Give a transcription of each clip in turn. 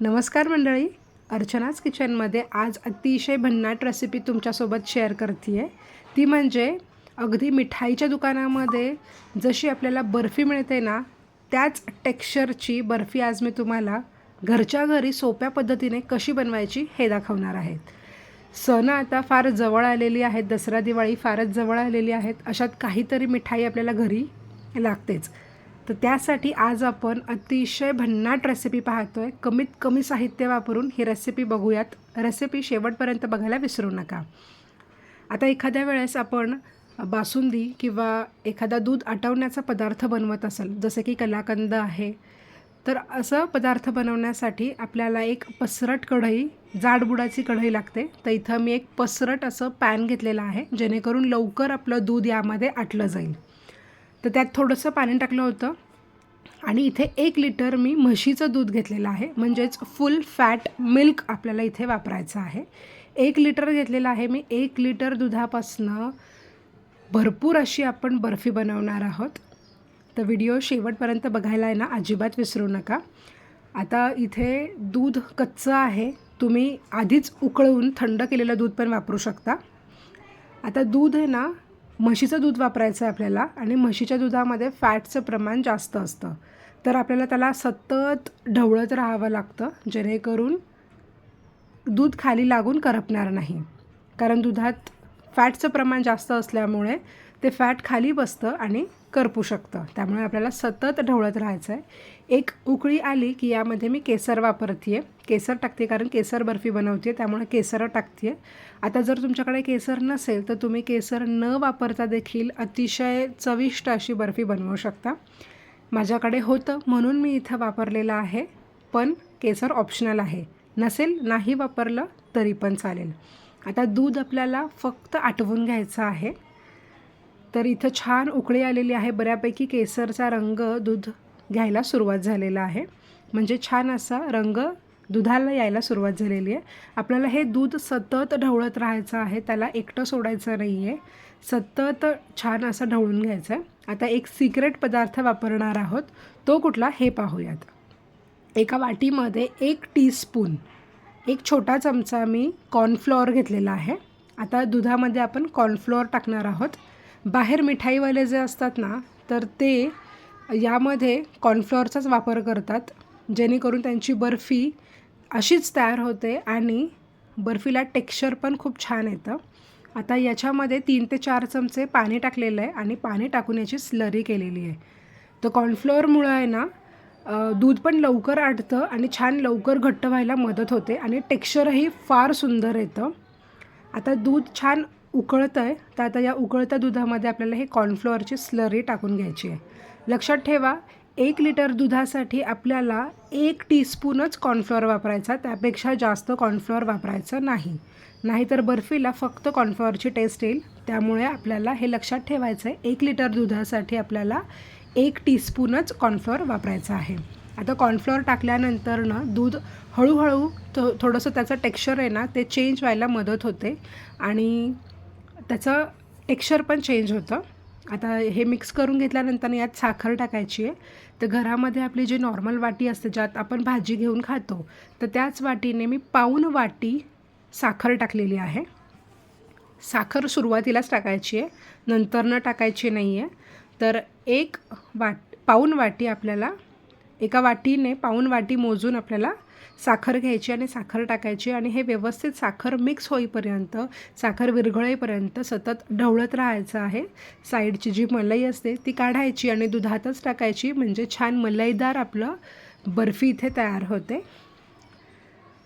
नमस्कार मंडळी. अर्चनाच किचनमध्ये आज अतिशय भन्नाट रेसिपी तुमच्यासोबत शेअर करते आहे ती म्हणजे अगदी मिठाईच्या दुकानामध्ये जशी आपल्याला बर्फी मिळते ना त्याच टेक्स्चरची बर्फी आज मी तुम्हाला घरच्या घरी सोप्या पद्धतीने कशी बनवायची हे दाखवणार आहेत. सण आता फार जवळ आलेली आहेत दसरा दिवाळी फारच जवळ आलेली आहेत अशात काहीतरी मिठाई आपल्याला घरी लागतेच. तर त्यासाठी आज आपण अतिशय भन्नाट रेसिपी पाहतो आहे कमीत कमी साहित्य वापरून ही रेसिपी बघूयात. रेसिपी शेवटपर्यंत बघायला विसरू नका. आता एखाद्या वेळेस आपण बासुंदी किंवा एखादा दूध आटवण्याचा पदार्थ बनवत असेल जसे की कलाकंद आहे तर असं पदार्थ बनवण्यासाठी आपल्याला एक पसरट कढई जाडबुडाची कढई लागते. तर इथं मी एक पसरट असं पॅन घेतलेलं आहे जेणेकरून लवकर आपलं दूध यामध्ये आटलं जाईल. तर त्यात थोडंसं पाणी टाकलं होतं. आणि इथे एक लिटर मी म्हशीचं दूध घेतलेलं आहे. म्हणजेच फुल फॅट मिल्क आपल्याला इथे वापरायचं आहे. एक लिटर घेतलेलं आहे मी. एक लिटर दुधापासनं भरपूर अशी आपण बर्फी बनवणार आहोत. तर व्हिडिओ शेवटपर्यंत बघायला आहे ना अजिबात विसरू नका. आता इथे दूध कच्चं आहे. तुम्ही आधीच उकळवून थंड केलेलं दूध पण वापरू शकता. आता दूध आहे ना म्हशीचं दूध वापरायचं आहे आपल्याला. आणि म्हशीच्या दुधामध्ये फॅटचं प्रमाण जास्त असतं. तर आपल्याला त्याला सतत ढवळत राहावं लागतं जेणेकरून दूध खाली लागून करपणार नाही. कारण दुधात फॅटचं प्रमाण जास्त असल्यामुळे ते फॅट खाली बसतं आणि करपू शकतं. त्यामुळे आपल्याला सतत ढवळत राहायचं आहे एक उकळी आली की यामध्ये मी केसर वापरते आहे केसर टाकते कारण केसर बर्फी बनवते त्यामुळे केसर टाकते आता जर तुमच्याकडे केसर नसेल तर तुम्ही केसर न वापरता देखील अतिशय चविष्ट अशी बर्फी बनवू शकता. माझ्याकडे होतं म्हणून मी इथं वापरलेलं आहे पण केसर ऑप्शनल आहे. नसेल नाही वापरलं तरी पण चालेल. आता दूध आपल्याला फक्त आटवून घ्यायचं आहे. तर इथं छान उकळी आलेली आहे. बऱ्यापैकी केसरचा रंग दूध घ्यायला सुरुवात झालेला आहे. म्हणजे छान असा रंग दुधाला यायला सुरुवात झालेली आहे. आपल्याला हे दूध सतत ढवळत राहायचं आहे. त्याला एकटं सोडायचं नाही आहे सतत छान असं ढवळून घ्यायचं आहे आता एक सिक्रेट पदार्थ वापरणार आहोत. तो कुठला? हे पाहूयात. एका वाटीमध्ये एक टीस्पून एक छोटा चमचा मी कॉर्नफ्लॉवर घेतलेला आहे. आता दुधामध्ये आपण कॉर्नफ्लॉवर टाकणार आहोत. बाहेर मिठाईवाले जे असतात ना तर ते यामध्ये कॉर्नफ्लॉवरचाच वापर करतात. जेणेकरून त्यांची बर्फी अशीच तयार होते आणि बर्फीला टेक्स्चर पण खूप छान येतं. आता याच्यामध्ये तीन ते चार चमचे पाणी टाकलेलं आहे आणि पाणी टाकून याची स्लरी केलेली आहे. तर कॉर्नफ्लोअरमुळं आहे ना दूध पण लवकर आटतं आणि छान लवकर घट्ट व्हायला मदत होते आणि टेक्स्चरही फार सुंदर येतं. आता दूध छान उकळतं आहे तर आता या उकळत्या दुधामध्ये आपल्याला हे कॉर्नफ्लोअरची स्लरी टाकून घ्यायची आहे. लक्षात ठेवा एक लिटर दुधासाठी आपल्याला एक टीस्पूनच कॉर्नफ्लोअर वापरायचा त्यापेक्षा जास्त कॉर्नफ्लोअर वापरायचं नाही. नाहीतर बर्फीला फक्त कॉर्नफ्लॉवरची टेस्ट येईल. त्यामुळे आपल्याला हे लक्षात ठेवायचं आहे एक लिटर दुधासाठी आपल्याला एक टीस्पूनच कॉर्नफ्लॉवर वापरायचं आहे. आता कॉर्नफ्लॉवर टाकल्यानंतर ना दूध हळूहळू थो थोडंसं त्याचं टेक्स्चर आहे ना ते चेंज व्हायला मदत होते. आणि त्याचं टेक्स्चर पण चेंज होतं. आता हे मिक्स करून घेतल्यानंतर यात साखर टाकायची आहे. तर घरामध्ये आपली जी नॉर्मल वाटी असते ज्यात आपण भाजी घेऊन खातो तर त्याच वाटीने मी पाऊन वाटी साखर टाकलेली आहे. साखर सुरुवातीलाच टाकायची आहे. नंतर न टाकायची नाही आहे तर एक वाट पाऊन वाटी आपल्याला एका वाटीने पाऊन वाटी मोजून आपल्याला साखर घ्यायची आणि साखर टाकायची आणि हे व्यवस्थित साखर मिक्स होईपर्यंत साखर विरघळेपर्यंत सतत ढवळत राहायचं आहे. साईडची जी मलाई असते ती काढायची आणि दुधातच टाकायची. म्हणजे छान मलईदार आपलं बर्फी इथे तयार होते.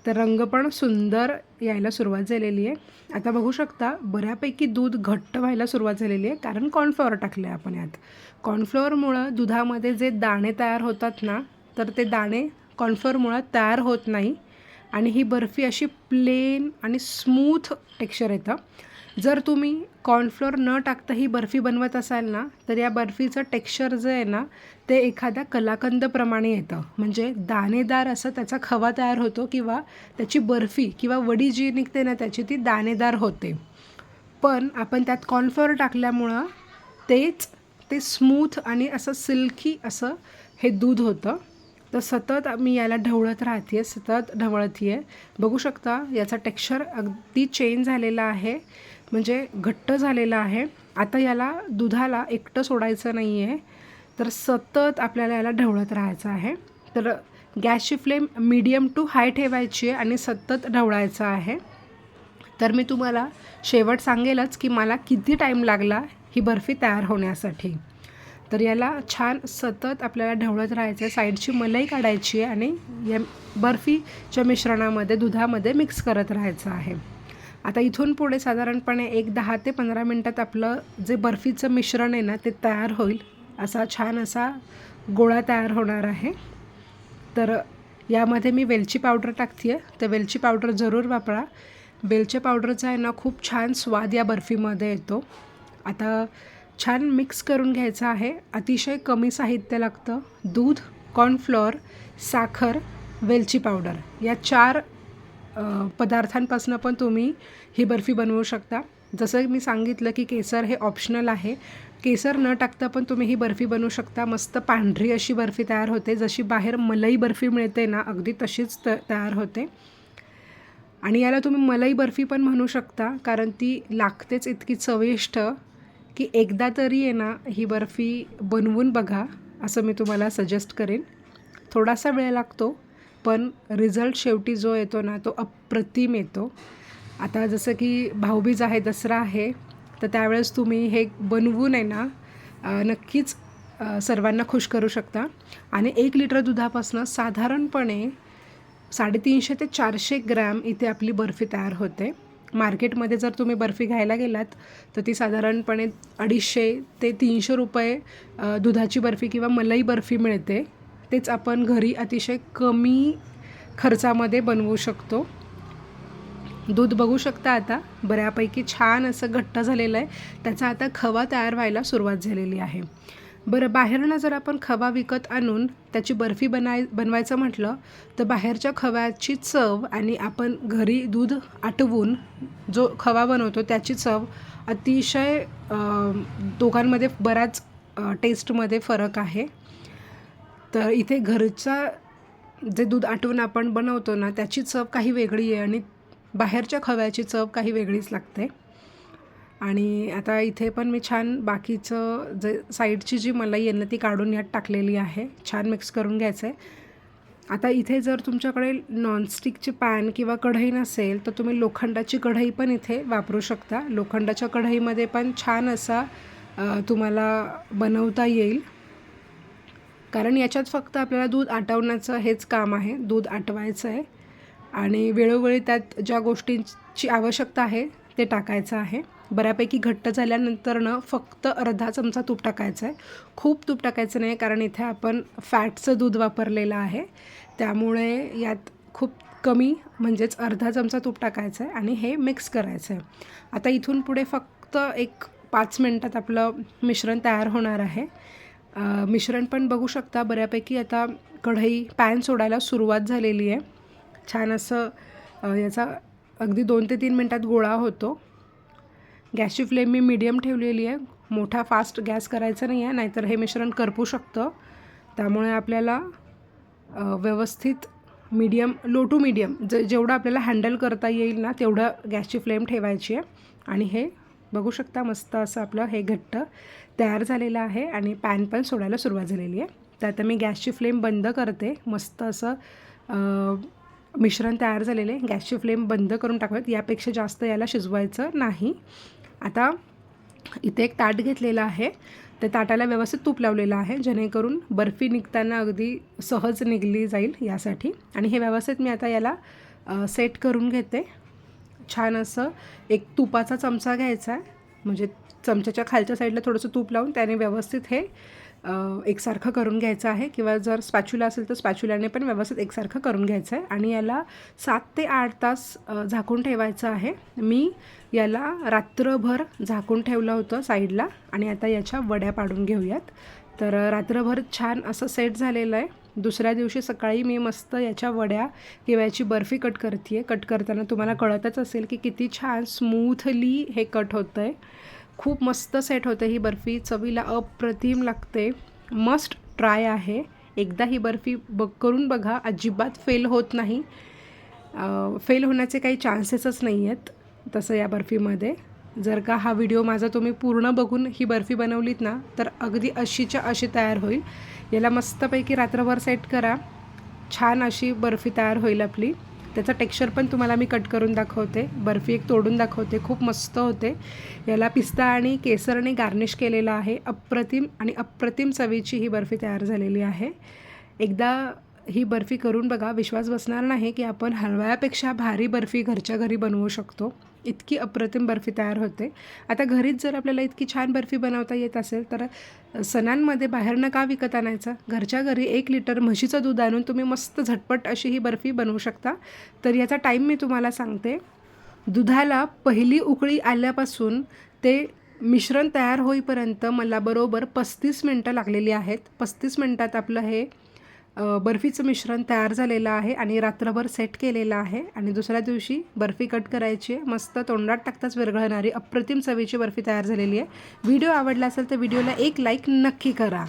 तर रंग पण सुंदर यायला सुरुवात झालेली आहे. आता बघू शकता बऱ्यापैकी दूध घट्ट व्हायला सुरुवात झालेली आहे कारण कॉर्नफ्लॉवर टाकलं आहे आपण यात. कॉर्नफ्लॉवरमुळं दुधामध्ये जे दाणे तयार होतात ना तर ते दाणे कॉर्नफ्लॉवरमुळं तयार होत नाही. आणि ही बर्फी अशी प्लेन आणि स्मूथ टेक्स्चर येतं. जर तुम्ही कॉर्नफ्लोअर न टाकता ही बर्फी बनवत असाल ना तर या बर्फीचं टेक्स्चर जे आहे ना ते एखाद्या कलाकंदप्रमाणे येतं. म्हणजे दाणेदार असं त्याचा खवा तयार होतो किंवा त्याची बर्फी किंवा वडी जी निघते ना त्याची ती दाणेदार होते. पण आपण त्यात कॉर्नफ्लोअर टाकल्यामुळं तेच ते स्मूथ आणि असं सिल्की असं हे दूध होतं. तर सतत मी याला ढवळत राहते सतत ढवळते आहे बघू शकता याचा टेक्स्चर अगदी चेंज झालेला आहे. म्हणजे घट्ट झालेला आहे. आता याला दुधाला एकटं सोडायचं नाही आहे तर सतत आपल्याला याला ढवळत राहायचं आहे. तर गॅसची फ्लेम मीडियम टू हाय ठेवायची आहे आणि सतत ढवळायचं आहे. तर मी तुम्हाला शेवट सांगेलच की मला किती टाईम लागला ही बर्फी तयार होण्यासाठी. तर याला छान सतत आपल्याला ढवळत राहायचं आहे साईडची मलाई काढायची आहे आणि या बर्फीच्या मिश्रणामध्ये दुधामध्ये मिक्स करत राहायचं आहे. आता इथून पुढे साधारणपणे एक दहा ते पंधरा मिनटात आपलं जे बर्फीचं मिश्रण आहे ना ते तयार होईल. असा छान असा गोळा तयार होणार आहे. तर यामध्ये मी वेलची पावडर टाकते आहे तर वेलची पावडर जरूर वापरा. वेलच्या पावडरचा आहे ना खूप छान स्वाद या बर्फीमध्ये येतो. आता छान मिक्स करून घ्यायचं आहे. अतिशय कमी साहित्य लागतं. दूध कॉर्नफ्लॉर साखर वेलची पावडर या चार पदार्थांपासून पण तुम्ही ही बर्फी बनवू शकता. जसं मी सांगितलं की केसर हे ऑप्शनल आहे. केसर न टाकता पण तुम्ही ही बर्फी बनवू शकता. मस्त पांढरी अशी बर्फी तयार होते. जशी बाहेर मलाई बर्फी मिळते ना अगदी तशीच त तयार होते. आणि याला तुम्ही मलाई बर्फी पण म्हणू शकता कारण ती लागतेच इतकी चविष्ट. की एकदा तरी आहे ना ही बर्फी बनवून बघा असं मी तुम्हाला सजेस्ट करेन. थोडासा वेळ लागतो पण रिझल्ट शेवटी जो येतो ना तो अप्रतिम येतो. आता जसं की भाऊबीज आहे दसरा आहे तर त्यावेळेस तुम्ही हे बनवून आहे ना नक्कीच सर्वांना खुश करू शकता. आणि एक लिटर दुधापासून साधारणपणे साडेतीनशे ते चारशे ग्रॅम इथे आपली बर्फी तयार होते. मार्केटमध्ये जर तुम्ही बर्फी घ्यायला गेलात तर ती साधारणपणे अडीचशे ते तीनशे रुपये दुधाची बर्फी किंवा मलाई बर्फी मिळते. तेच आपण घरी अतिशय कमी खर्चामध्ये बनवू शकतो. दूध बघू शकता आता बऱ्यापैकी छान असं घट्ट झालेलं आहे. त्याचा आता खवा तयार व्हायला सुरुवात झालेली आहे. बरं बाहेरनं जर आपण खवा विकत आणून त्याची बर्फी बनाय बनवायचं म्हटलं तर बाहेरच्या खव्याची चव आणि आपण घरी दूध आटवून जो खवा बनवतो त्याची चव अतिशय दोघांमध्ये बराच टेस्टमध्ये फरक आहे. तर इथे घरचा जे दूध आटवून आपण बनवतो ना त्याची चव काही वेगळी आहे आणि बाहेरच्या खव्याची चव काही वेगळीच लागते. आणि आता इथे पण मी छान बाकीचं जे साईडची जी मलाई आहे ना ती काढून यात टाकलेली आहे. छान मिक्स करून घ्यायचं आहे आता इथे जर तुमच्याकडे नॉनस्टिकची पॅन किंवा कढई नसेल तर तुम्ही लोखंडाची कढई पण इथे वापरू शकता. लोखंडाच्या कढईमध्ये पण छान असा तुम्हाला बनवता येईल. कारण याच्यात फक्त आपल्याला दूध आटवण्याचं हेच काम आहे. दूध आटवायचं आहे आणि वेळोवेळी त्यात ज्या गोष्टींची आवश्यकता आहे ते टाकायचं आहे. बऱ्यापैकी घट्ट झाल्यानंतरनं फक्त अर्धा चमचा तूप टाकायचं आहे. खूप तूप टाकायचं नाही कारण इथे आपण फॅटचं दूध वापरलेलं आहे. त्यामुळे यात खूप कमी म्हणजेच अर्धा चमचा तूप टाकायचं आहे आणि हे मिक्स करायचं आहे. आता इथून पुढे फक्त एक पाच मिनटात आपलं मिश्रण तयार होणार आहे. मिश्रण पण बघू शकता बऱ्यापैकी आता कढई पॅन सोडायला सुरुवात झालेली आहे. छान असं याचा अगदी दोन ते तीन मिनटात गोळा होतो. गॅसची फ्लेम मी मीडियम ठेवलेली आहे. मोठा फास्ट गॅस करायचा नाही आहे नाहीतर हे मिश्रण करपू शकतं. त्यामुळे आपल्याला व्यवस्थित मीडियम लो टू मीडियम जे जेवढं आपल्याला हँडल करता येईल ना तेवढं गॅसची फ्लेम ठेवायची आहे. आणि हे बघू शकता मस्त असं आपलं हे घट्ट तयार झालेलं आहे आणि पॅन पण सोडायला सुरुवात झालेली आहे. तर आता मी गॅसची फ्लेम बंद करते. मस्त असं मिश्रण तयार झालेले गॅसची फ्लेम बंद करून टाकूयात. यापेक्षा जास्त याला शिजवायचं नाही. आता इथे एक ताट घेतलेलं आहे. त्या ताटाला व्यवस्थित तूप लावलेलं आहे. जेणेकरून बर्फी निघताना अगदी सहज निघली जाईल यासाठी. आणि हे व्यवस्थित मी आता याला सेट करून घेते. छान असं एक तुपाचा चमचा घ्यायचा आहे. म्हणजे चमच्याच्या खालच्या साईडला थोडंसं तूप लावून त्याने व्यवस्थित हे एकसारखं करून घ्यायचं आहे किंवा जर स्पॅच्युला असेल तर स्पॅच्युलाने पण व्यवस्थित एकसारखं करून घ्यायचं आहे आणि याला सात ते आठ तास झाकून ठेवायचं आहे. मी याला रात्रभर झाकून ठेवलं होतं साईडला आणि आता याच्या वड्या पाडून घेऊयात. तर रात्रभर छान असं सेट झालेलं आहे. दुसऱ्या दिवशी सकाळी मी मस्त याच्या वड्या किंवा याची बर्फी कट करते आहे कट करताना तुम्हाला कळतच असेल की किती छान स्मूथली हे कट होतं आहे खूप मस्त सेट होते ही बर्फी. चवीला अप्रतिम लागते. मस्ट ट्राय आहे. एकदा ही बर्फी बघ करून बघा. अजिबात फेल होत नाही. फेल होण्याचे काही चान्सेसच नाही आहेत तसं या बर्फीमध्ये. जर का हा व्हिडिओ माझा तुम्ही पूर्ण बघून ही बर्फी बनवलीत ना तर अगदी अशीच्या अशी तयार होईल. याला मस्तपैकी रात्रभर सेट करा. छान अशी बर्फी तयार होईल आपली. त्याचा टेक्स्चर पण तुम्हाला मी कट करून दाखवते. बर्फी एक तोडून दाखवते. खूप मस्त होते. याला पिस्ता आणि केसरने गार्निश केलेलं आहे. अप्रतिम आणि अप्रतिम चवीची ही बर्फी तयार झालेली आहे. एकदा ही बर्फी करून बघा विश्वास बसणार नाही की आपण हलव्यापेक्षा भारी बर्फी घरच्या घरी बनवू शकतो. इतकी अप्रतिम बर्फी तयार होते. आता घरीच जर आपल्याला इतकी छान बर्फी बनवता येत असेल तर सणांमध्ये बाहेरनं का विकत आणायचं? घरच्या घरी एक लिटर म्हशीचं दूध आणून तुम्ही मस्त झटपट अशी ही बर्फी बनवू शकता. तर याचा टाईम मी तुम्हाला सांगते. दुधाला पहिली उकळी आल्यापासून ते मिश्रण तयार होईपर्यंत मला बरोबर पस्तीस मिनटं लागलेली आहेत. पस्तीस मिनटात आपलं हे बर्फीचं मिश्रण तयार झालेलं आहे आणि रात्रभर सेट केलेलं आहे. आणि दुसऱ्या दिवशी बर्फी कट करायची आहे. मस्त तोंडात टाकताच विरघळणारी अप्रतिम चवीची बर्फी तयार झालेली आहे. व्हिडिओ आवडला असेल तर व्हिडिओला एक लाईक नक्की करा.